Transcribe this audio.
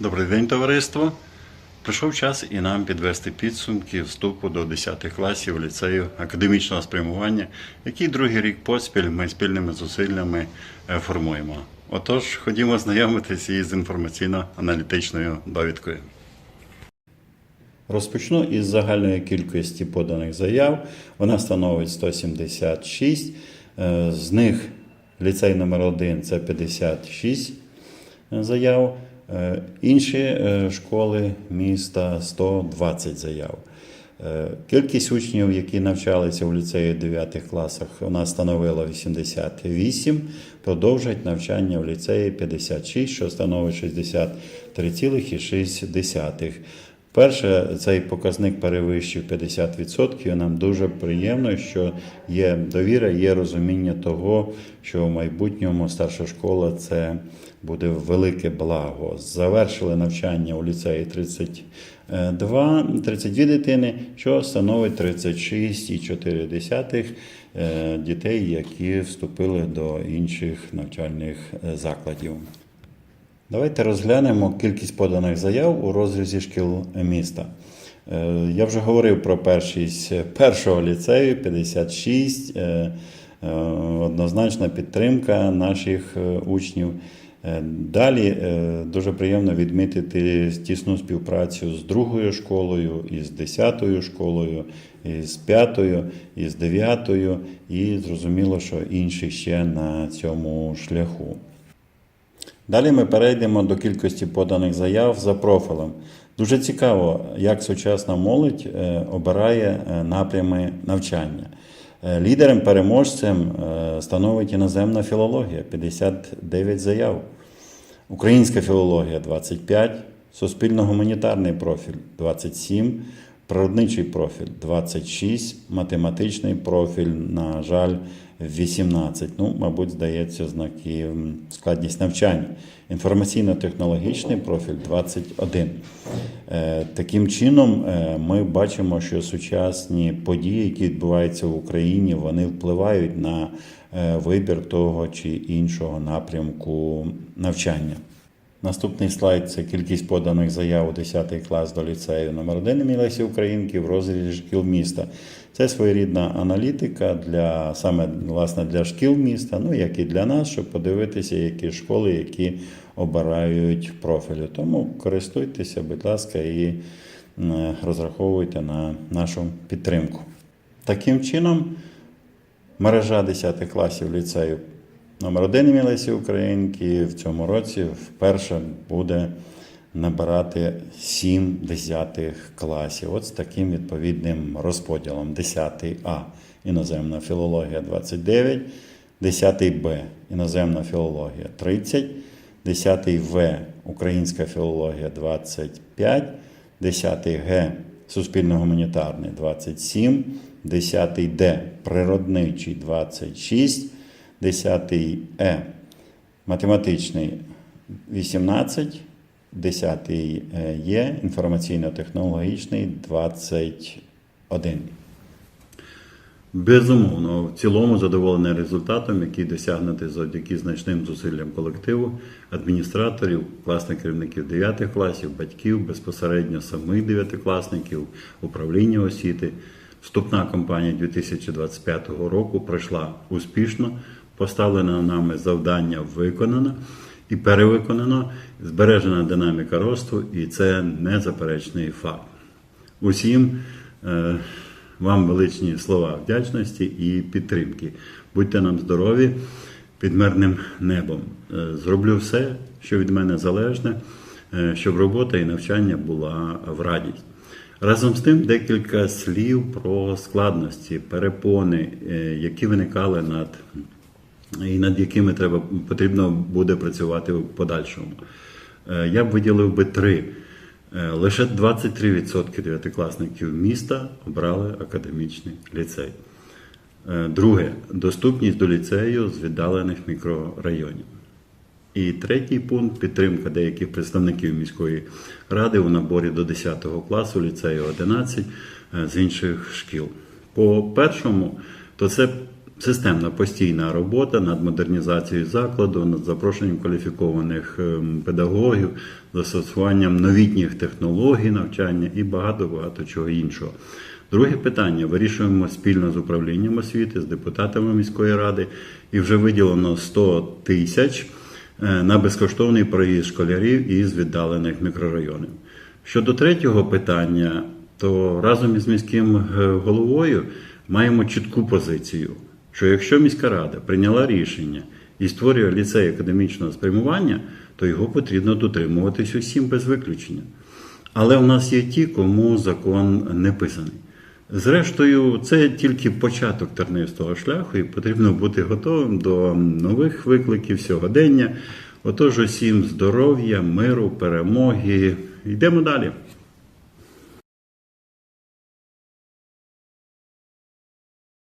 Добрий день, товариство. Прийшов час і нам підвести підсумки вступу до 10 класів ліцею академічного спрямування, який другий рік поспіль ми спільними зусиллями е, формуємо. Отож, ходімо знайомитися із інформаційно-аналітичною довідкою. Розпочну із загальної кількості поданих заяв. Вона становить 176. Е, З них ліцей номер 1 це 56 заяв. Е, Інші е, школи міста 120 заяв. Е, Кількість учнів, які навчалися у ліцеї 9 класах, вона становила 88. Продовжать навчання в ліцеї 56, що становить 63,6. Перше, цей показник перевищив 50%. Нам дуже приємно, що є довіра, є розуміння того, що в майбутньому старша школа це буде велике благо. Завершили навчання у ліцеї 32, 32 дитини, що становить 36,4 е, дітей, які вступили до інших навчальних е, закладів. Давайте розглянемо кількість поданих заяв у розрізі шкіл міста. Е, Я вже говорив про першість першого ліцею 56, е, е, однозначна підтримка наших учнів. Е, Далі е, дуже приємно відмітити тісну співпрацю з другою школою, із десятою школою, із п'ятою, із дев'ятою, і зрозуміло, що інші ще на цьому шляху. Далі ми перейдемо до кількості поданих заяв за профілем. Дуже цікаво, як сучасна молодь е, обирає напрями навчання. Лідером-переможцем е, становить іноземна філологія 59 заяв, українська філологія 25, суспільно-гуманітарний профіль 27, природничий профіль 26, математичний профіль, на жаль, 18. Ну, мабуть, здається, знаки складність навчання. Інформаційно-технологічний профіль 21. Е, Таким чином, е, ми бачимо, що сучасні події, які відбуваються в Україні, вони впливають на вибір того чи іншого напрямку навчання. Наступний слайд це кількість поданих заяв у 10 клас до ліцею номер 1 імені Лесі Українки в розрізі шкіл міста. Це своєрідна аналітика для саме власне для шкіл міста, ну як і для нас, щоб подивитися, які школи, які обирають профілі. Тому користуйтеся, будь ласка, і е, розраховуйте на нашу підтримку. Таким чином, мережа 10 класів ліцею номер 1 імені Українки в цьому році вперше буде набирати 7 десятих класів. От з таким відповідним розподілом. 10 А іноземна філологія 29, 10 Б іноземна філологія 30, 10 В українська філологія 25, 10 Г суспільно-гуманітарний 27, 10 Д природничий 26, 10 Е математичний 18, 10 Е інформаційно-технологічний 21. Безумовно, в цілому задоволений результатом, який досягнути завдяки значним зусиллям колективу, адміністраторів, класних керівників 9 класів, батьків, безпосередньо самих дев'ятикласників, управління освіти. Вступна кампанія 2025 року пройшла успішно, поставлене нами завдання виконано і перевиконано, збережена динаміка росту, і це незаперечний факт. Усім е, вам величні слова вдячності і підтримки. Будьте нам здорові під мирним небом. Е, Зроблю все, що від мене залежне, е, щоб робота і навчання була в радість. Разом з тим, декілька слів про складності, перепони, е, які виникали над і над якими треба потрібно буде працювати в подальшому. Я б виділив би три. Е, Лише 23% дев'ятикласників міста обрали академічний ліцей. Е, Друге доступність до ліцею з віддалених мікрорайонів. І третій пункт підтримка деяких представників міської ради у наборі до 10 класу ліцею 11 е, з інших шкіл. По першому, то це Системна постійна робота над модернізацією закладу, над запрошенням кваліфікованих ем, педагогів, застосуванням новітніх технологій навчання і багато багато чого іншого. Друге питання вирішуємо спільно з управлінням освіти, з депутатами міської ради, і вже виділено 100 тисяч е, на безкоштовний проїзд школярів із віддалених мікрорайонів. Щодо третього питання, то разом із міським е, головою маємо чітку позицію, що якщо міська рада прийняла рішення і створює ліцей академічного спрямування, то його потрібно дотримуватись усім без виключення. Але у нас є ті, кому закон не писаний. Зрештою, це тільки початок тернистого шляху, і потрібно бути готовим до нових викликів сьогодення. Отож, усім здоров'я, миру, перемоги. Йдемо далі.